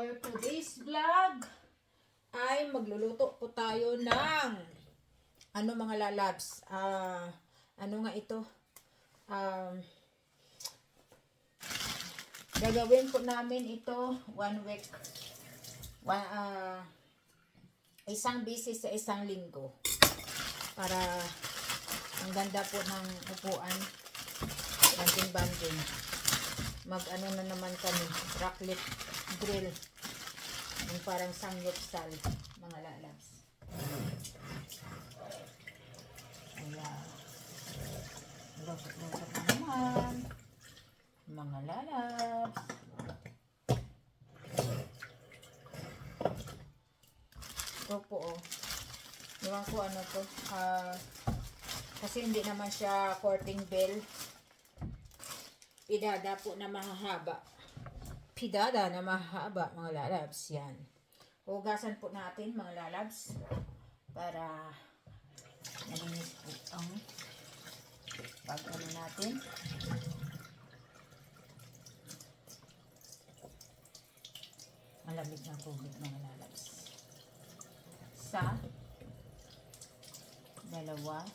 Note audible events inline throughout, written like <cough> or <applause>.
for today's vlog ay magluluto po tayo ng ano mga lalabs. Ah, ano nga ito? Um, gagawin po namin ito one week. One, ah, isang busy sa isang linggo. Para ang ganda po ng upuan. Banding-banding. Mag ano na naman kami. Raclette grill. Yung parang sangyupsal. Mga lalabs. Ayan. Lusot-lusot na naman. Mga lalabs. Ito po oh. Iwan ko ano to. Ah, kasi hindi naman siya courting bell. Pidada po na mahahaba. Pidada na mahahaba mga lalabs. Yan. Hugasan po natin mga lalabs. Para nalinis po ang pag ano natin. Malamig ng tubig mga lalabs. Sa dalawa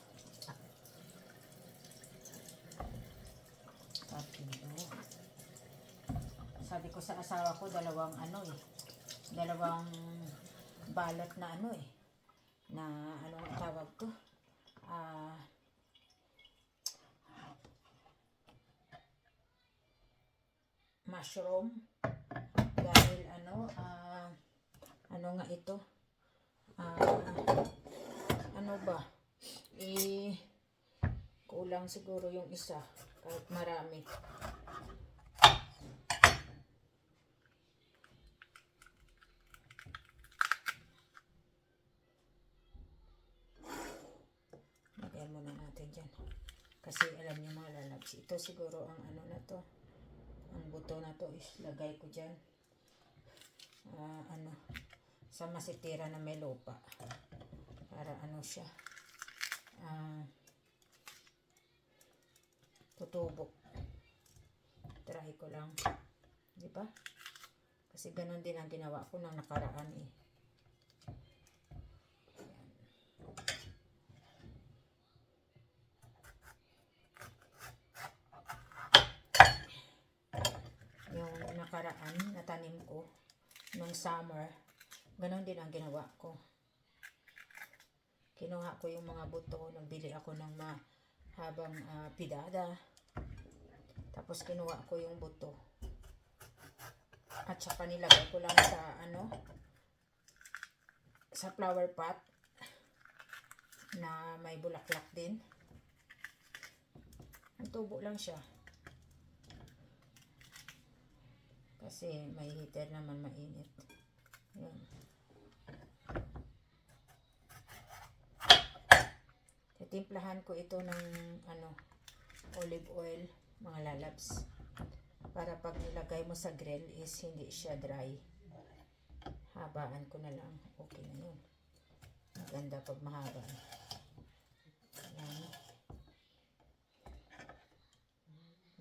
tatlo sabi ko sa asawa ko dalawang ano eh. Dalawang balot na ano eh. Na ano ang tawag to ah mushroom. Dahil ano ah ano nga ito? Ah ano ba? Eh kulang siguro yung isa. Kahit marami Lagyan muna natin dyan. Kasi alam niyo mga lalabs, ito siguro ang ano na to. Ang buto na to is lagay ko dyan. Ah, ano, sa masitira na may lupa. Para ano siya. Ah, tutubok. Try ko lang. Di ba? Kasi ganun din ang ginawa ko nang nakaraan eh. yung nakaraan na tanim ko nung summer, ganun din ang ginawa ko. Kinuha ko yung mga buto, nagbili ako ng mahabang ah, pidada. Tapos kinuha ko yung buto. At saka nilagay ko lang sa ano, sa flower pot na may bulaklak din. Ang tubo lang siya. Kasi may heater naman mainit. Yan. Titimplahan ko ito ng ano, olive oil, mga lalabs. Para pag nilagay mo sa grill is hindi siya dry. Habaan ko na lang. Okay na yun. Maganda pag mahaba. Yan.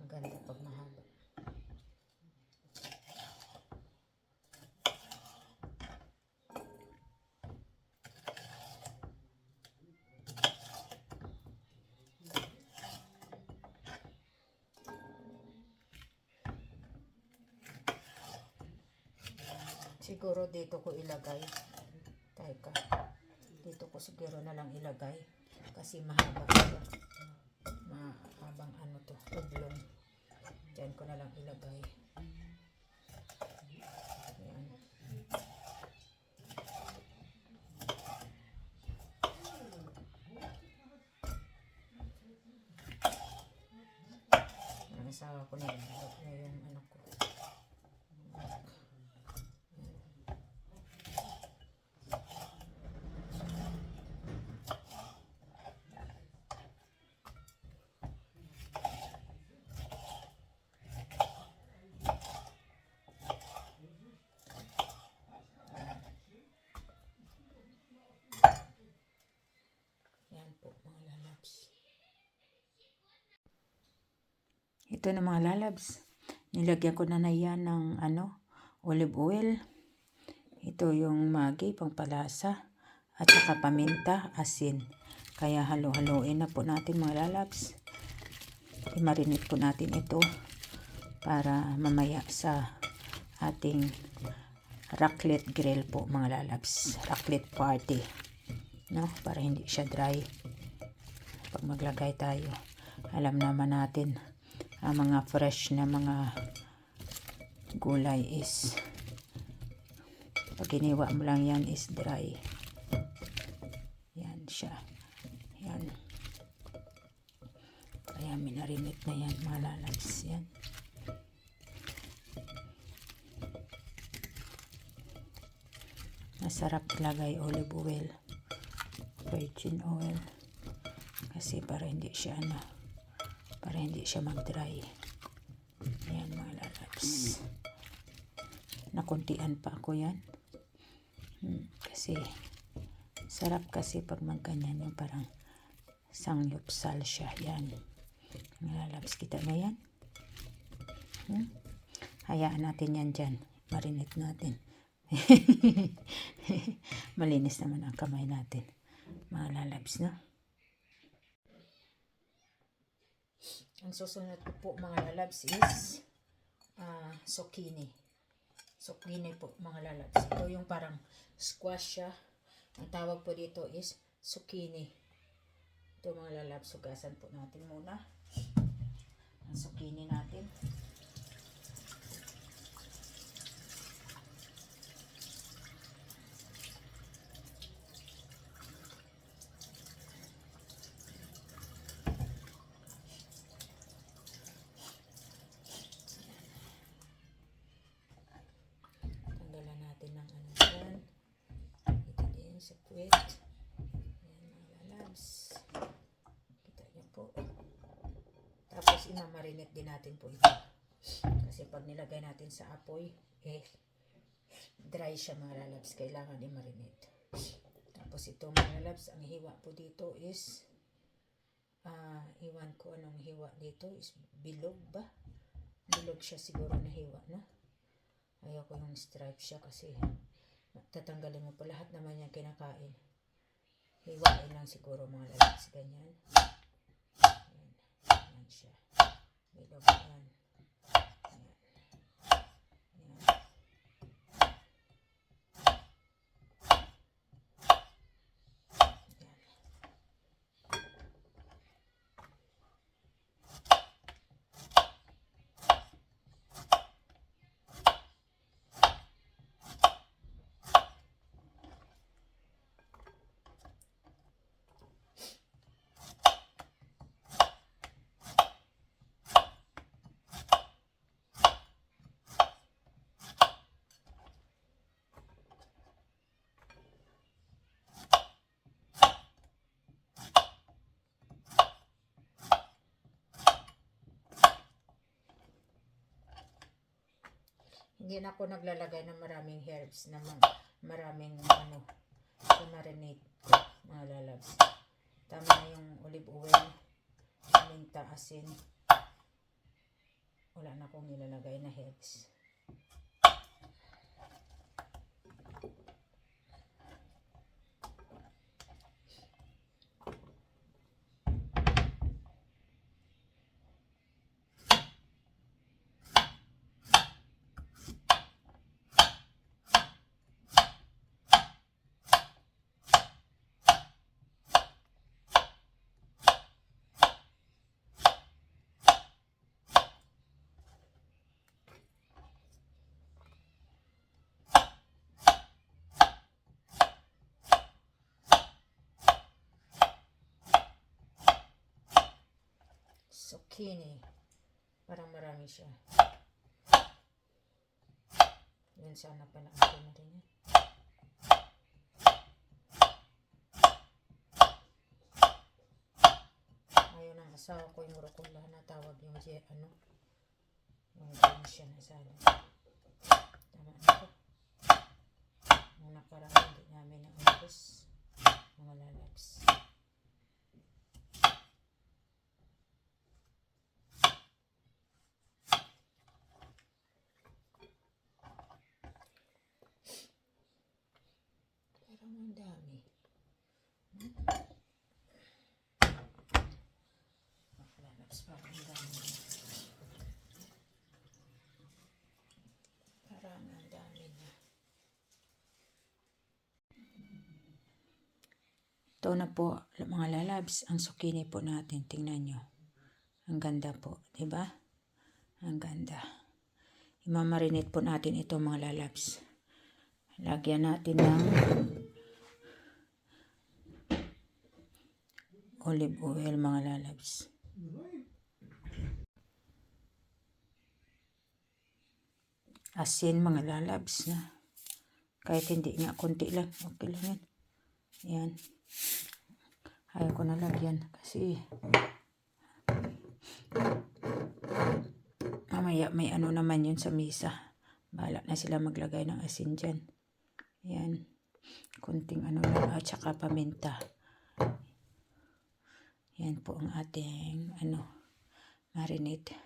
Maganda pag mahaba. Siguro dito ko ilagay. Teka. Dito ko siguro na lang ilagay. Kasi mahaba ito. Mahabang ano to. Ublong. Diyan ko na lang ilagay. Ayan. Ang asawa ko na na yung ano ko. Yan po mga lalabs. Ito na mga lalabs. Nilagyan ko na na yan ng ano, olive oil. Ito yung magi, pangpalasa. At saka paminta, asin. Kaya halo-haloin na po natin mga lalabs. I-marinate po natin ito para mamaya sa ating raclette grill po mga lalabs. Raclette party. No? Para hindi siya dry. Maglagay tayo, alam naman natin ang mga fresh na mga gulay is pag giniwa mo lang yan is dry. Yan siya. Yan. Kaya minarinate na yan mga lalabs. Yan. Masarap ilagay olive oil. Virgin oil. Kasi para hindi siya ano, para hindi siya mag-dry. Ayan mga lalabs. Nakuntian pa ako yan. Hmm, kasi sarap kasi pag magganyan yung parang sangyupsal siya. Yan. Mga lalabs, kita na yan. Hmm? Hayaan natin yan dyan. Marinate natin. <laughs> Malinis naman ang kamay natin. Mga lalabs, no? Ang susunod ko po mga lalabs is ah zucchini. Zucchini po mga lalabs. Ito yung parang squash siya. Ang tawag po dito is zucchini. Ito mga lalabs. Sugasan po natin muna. Ang zucchini natin. Tanggalan natin ng ano dyan. Ito din sa puwet. Ayan mga lalabs. Kita niyo po. Tapos imamarinate din natin po ito. Kasi pag nilagay natin sa apoy, eh, dry siya mga lalabs. Kailangan i-marinate. Tapos ito mga lalabs, ang hiwa po dito is, ah, iwan ko anong hiwa dito is bilog ba? Bilog siya siguro na hiwa, no? Ayaw ko yung stripe siya kasi tatanggalin mo pa lahat naman yung kinakain. Hiwain lang siguro mga lalabs. Ganyan. Ayan. Ayan siya. Bilog yan. Ayan. Ayan. Ayan. Hindi ako naglalagay ng maraming herbs na maraming ano, sa marinate ko, mga lalabs. Tama na yung olive oil, minta, asin. Wala na akong nilalagay na herbs. Zucchini. Parang marami siya. Yun sana pala ako na rin yan. Ayaw ng asawa ko yung rucola na tawag yung ano, yung siya na salad. Tama na po. Nung nakaraan, hindi namin naubos. Mga lalabs. Ito na po, mga lalabs, ang zucchini po natin. Tingnan nyo. Ang ganda po, di ba? Ang ganda. Imamarinate po natin ito mga lalabs. Lagyan natin ng olive oil mga lalabs. Asin mga lalabs na. Kahit hindi nga konti lang. Okay lang yan. Yan. Ayaw ko na lagyan kasi mamaya may ano naman yun sa misa. Bala na sila maglagay ng asin dyan. Yan. Kunting ano lang at saka paminta. Yan po ang ating ano marinade.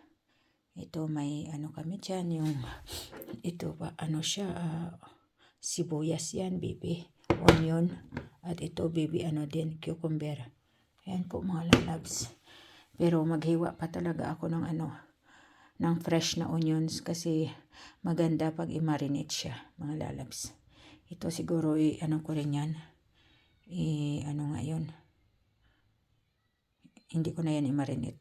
Ito may ano kami dyan yung ito ba ano siya ah, sibuyas yan baby onion at ito baby ano din cucumber. Yan po mga lalabs. Pero maghiwa pa talaga ako ng ano ng fresh na onions kasi maganda pag i-marinate siya mga lalabs. Ito siguro i ano ko rin yan. I ano nga yun. Hindi ko na yan i-marinate.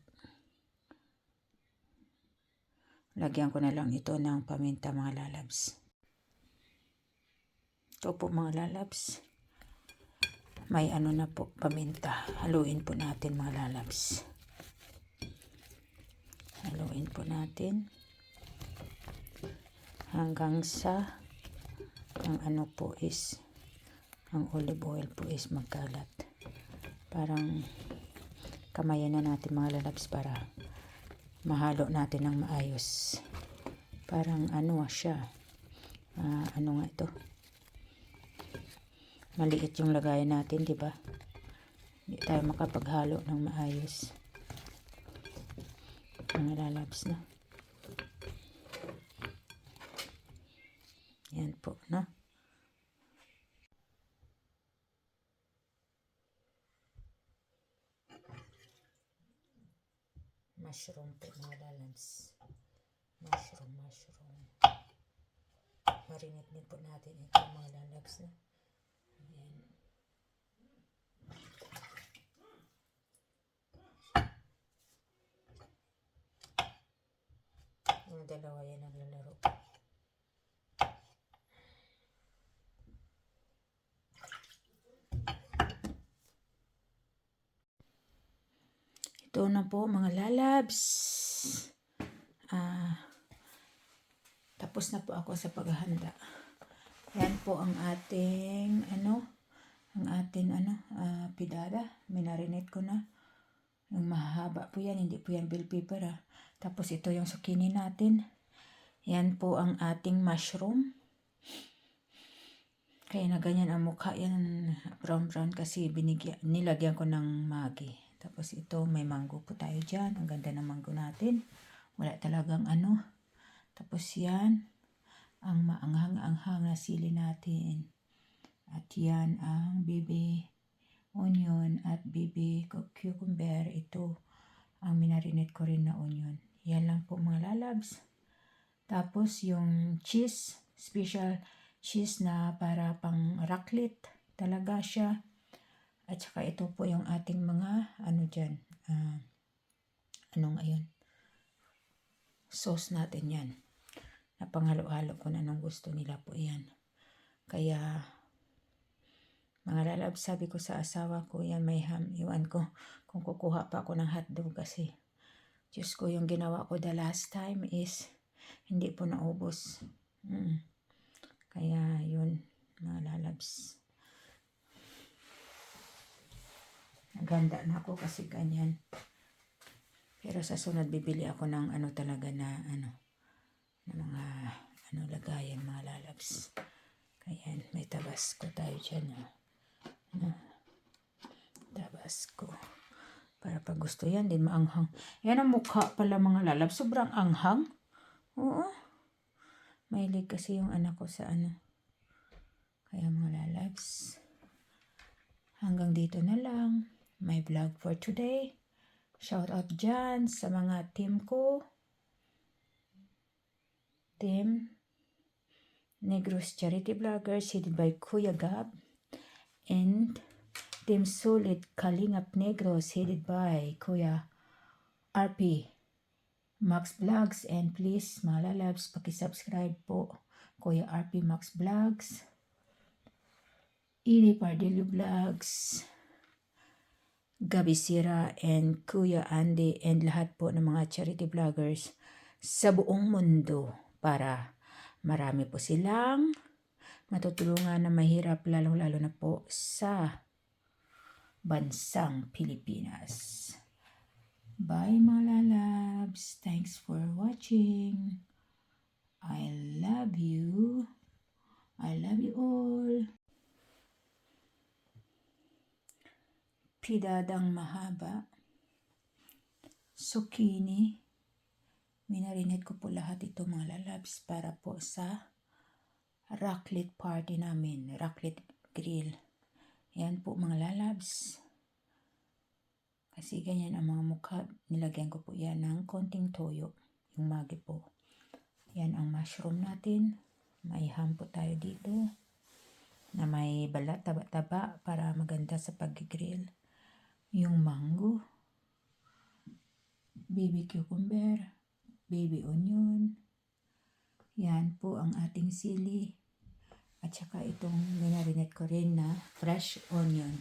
Lagyan ko na lang ito ng paminta mga lalabs. Ito po mga lalabs. May ano na po paminta. Haluin po natin mga lalabs. Haluin po natin. Hanggang sa ang ano po is ang olive oil po is magkalat. Parang kamayan na natin mga lalabs para mahalo natin ng maayos. Parang ano siya. ah, ano nga ito? Maliit yung lagayan natin, di ba? Hindi tayo makapaghalo ng maayos. Mga lalabs na. Yan po, no? Mushroom po mga lalabs. Mushroom, mushroom. Marinate din po natin ito mga lalabs na. Ayan. Yung dalawa yan naglalaro. Ito na po mga lalabs. Ah, tapos na po ako sa paghahanda. Yan po ang ating ano, ang ating ano, ah, pidada. Minarinate ko na. Yung mahaba po yan, hindi po yan bell pepper ah. Tapos ito yung zucchini natin. Yan po ang ating mushroom. Kaya na ganyan ang mukha yan, brown brown kasi binigyan, nilagyan ko ng magi. Tapos ito, may mango po tayo dyan. Ang ganda ng mango natin. Wala talagang ano. Tapos yan, ang maanghang-anghang na sili natin. At yan ang baby onion at baby cucumber. Ito ang minarinate ko rin na onion. Yan lang po mga lalabs. Tapos yung cheese, special cheese na para pang raclette. Talaga siya. At saka ito po yung ating mga ano dyan. ah, ano ngayon? Sauce natin yan. Napanghalo-halo ko na nung gusto nila po yan. Kaya mga lalab, sabi ko sa asawa ko, yan may ham, iwan ko kung kukuha pa ako ng hotdog kasi Diyos ko, yung ginawa ko the last time is hindi po naubos. Mm. Kaya yun, mga lalabs. Ganda na ako kasi ganyan. Pero sa sunod bibili ako ng ano talaga na ano na mga ano lagayan mga lalabs. Kaya may tabasco tayo dyan. Oh. Ano? Tabasco. Para pag gusto yan din maanghang. Yan ang mukha pala mga lalabs. Sobrang anghang. Oo. Mahilig kasi yung anak ko sa ano. Kaya mga lalabs. Hanggang dito na lang. My vlog for today. Shout out dyan sa mga team ko. Team Negros Charity Vloggers headed by Kuya Gab. And Team Solid Kalingap Negros headed by Kuya RP Max Vlogs. And please mga lalabs pakisubscribe po. Kuya RP Max Vlogs. Ini Pardillo Vlogs. Gabi Sira and Kuya Andy and lahat po ng mga charity vloggers sa buong mundo para marami po silang matutulungan na mahirap lalong-lalo na po sa bansang Pilipinas. Bye mga lalabs. Thanks for watching. I love you. I love you all. Pidadang mahaba. Zucchini. Minarinate ko po lahat ito mga lalabs para po sa raclette party namin. Raclette grill. Yan po mga lalabs. Kasi ganyan ang mga mukha. Nilagyan ko po yan ng konting toyo. Yung magi po. Yan ang mushroom natin. May ham po tayo dito. Na may balat, taba-taba para maganda sa pag-grill. Yung mango. Baby cucumber. Baby onion. Yan po ang ating sili. At saka itong minarinate ko rin na fresh onion.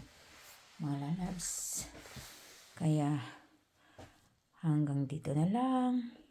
Mga lalabs. Kaya hanggang dito na lang.